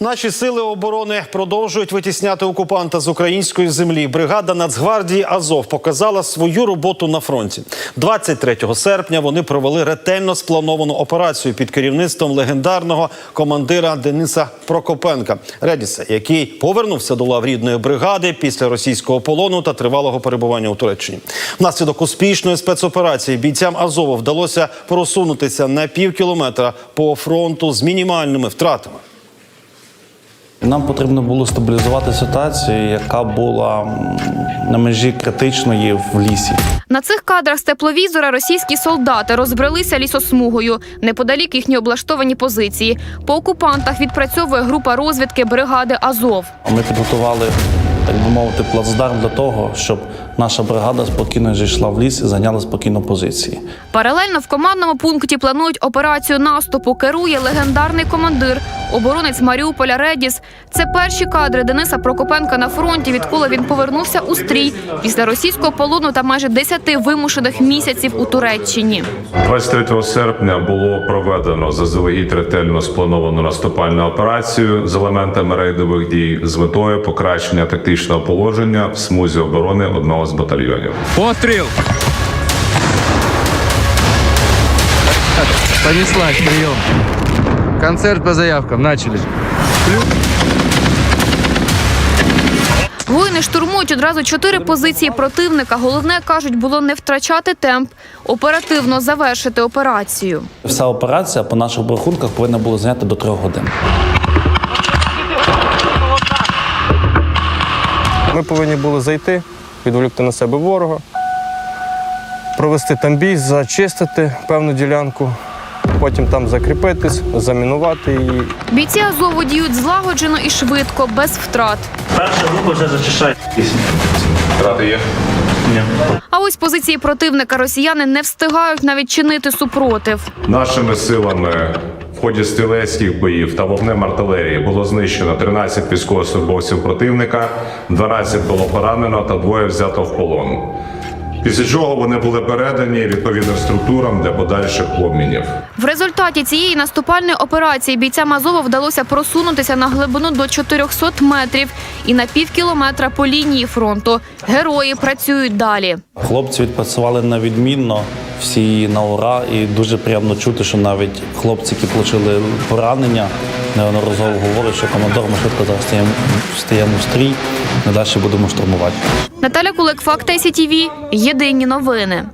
Наші сили оборони продовжують витісняти окупанта з української землі. Бригада Нацгвардії Азов показала свою роботу на фронті. 23 серпня вони провели ретельно сплановану операцію під керівництвом легендарного командира Дениса Прокопенка Редіса, який повернувся до лав рідної бригади після російського полону та тривалого перебування у Туреччині. Внаслідок успішної спецоперації бійцям Азову вдалося просунутися на пів кілометра по фронту з мінімальними втратами. Нам потрібно було стабілізувати ситуацію, яка була на межі критичної в лісі. На цих кадрах з тепловізора російські солдати розбрелися лісосмугою неподалік їхні облаштовані позиції. По окупантах відпрацьовує група розвідки бригади Азов. Ми підготували, так би мовити, плацдарм для того, щоб наша бригада спокійно зійшла в ліс і зайняла спокійно позиції. Паралельно в командному пункті планують операцію наступу. Керує легендарний командир, оборонець Маріуполя Редіс. Це перші кадри Дениса Прокопенка на фронті, відколи він повернувся у стрій після російського полону та майже 10 вимушених місяців у Туреччині. 23 серпня було проведено заздалегідь ретельно сплановану наступальну операцію з елементами рейдових дій з метою покращення тактичного положення в смузі оборони одного з батальйонів. Постріл! Понеслась, прием. Концерт по заявкам, начали. Воїни штурмують одразу чотири позиції противника. Головне кажуть, було не втрачати темп, оперативно завершити операцію. Вся операція по наших рахунках повинна була зайняти до трьох годин. Ми повинні були зайти, відволікти на себе ворога, провести там бій, зачистити певну ділянку, потім там закріпитись, замінувати її. Бійці Азову діють злагоджено і швидко, без втрат. Перша група вже зачищає. Втрати є? А ось позиції противника росіяни не встигають навіть чинити супротив. Нашими силами в ході стрілецьких боїв та вогнем артилерії було знищено 13 військовослужбовців противника, 12 було поранено та двоє взято в полон. Після чого вони були передані відповідним структурам для подальших обмінів. В результаті цієї наступальної операції бійцям Азова вдалося просунутися на глибину до 400 метрів і на пів кілометра по лінії фронту. Герої працюють далі. Хлопці відпрацювали на відмінно, всі на ура, і дуже приємно чути, що навіть хлопці, які отримали поранення, неодноразово говорить, що командор ми швидко зараз стаємо, стаємо в стрій, ми далі будемо штурмувати. Наталя Кулик, Факт ICTV, Єдині новини.